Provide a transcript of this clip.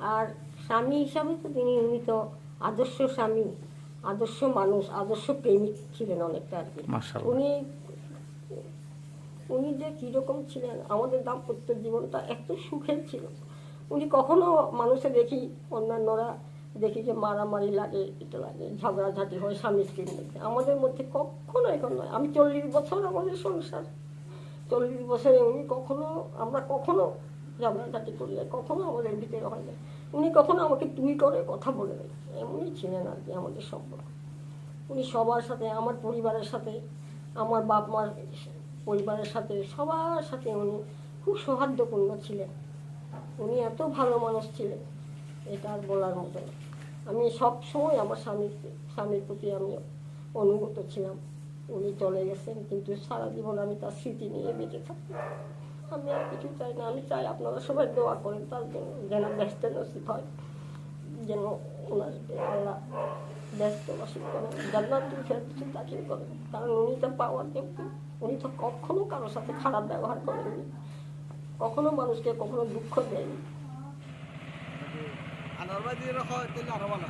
আর স্বামী হিসাবে তো তিনি উনি তো আদর্শ স্বামী আদর্শ মানুষ আদর্শ প্রেমিক ছিলেন অনেকটা আর কি। উনি উনি যে কীরকম ছিলেন আমাদের দাম্পত্য জীবনটা এত সুখের ছিল। উনি কখনো মানুষে দেখি অন্যান্যরা দেখি যে মারামারি লাগে এটা লাগে ঝগড়াঝাটি হয় স্বামী স্ত্রীর মধ্যে। আমাদের মধ্যে কখনো এখন নয়। আমি চল্লিশ বছর আমাদের সংসার। চল্লিশ বছরে উনি কখনো আমরা কখনো ঝগড়াঝাটি করি না, কখনো আমাদের ভিতরে হয় না উনি কখনো আমাকে তুই করে কথা বলে দেয় এমনই ছিলেন আর কি আমাদের সম্পর্ক। উনি সবার সাথে আমার পরিবারের সাথে আমার বাপ মার পরিবারের সাথে সবার সাথে উনি খুব সৌহার্দ্যপূর্ণ ছিলেন। উনি এত ভালো মানুষ ছিলেন এটা আর বলার মতো না। আমি সব সময় আমার স্বামীর স্বামীর প্রতি আমি অনুগত ছিলাম। উনি চলে গেছেন কিন্তু সারা জীবন আমি তার স্মৃতি নিয়ে বেঁচে থাকি। আমি আর কিছু চাই না, আমি চাই আপনারা সবাই দোয়া করেন, তার জন্য যেন ব্যস্ত নসিব হয়, যেন ওনাকে আল্লাহ ব্যস্ত নসিব করেন জান্নাতুল ফেরদৌসে দাখিল করেন, কারণ উনি তো পাওয়ার যোগ্য উনি তো কখনো কারোর সাথে খারাপ ব্যবহার করেননি, কখনো মানুষকে কখনো দুঃখ দেয়নি। আনার বাদি রাখো তাহলে আরও ভালো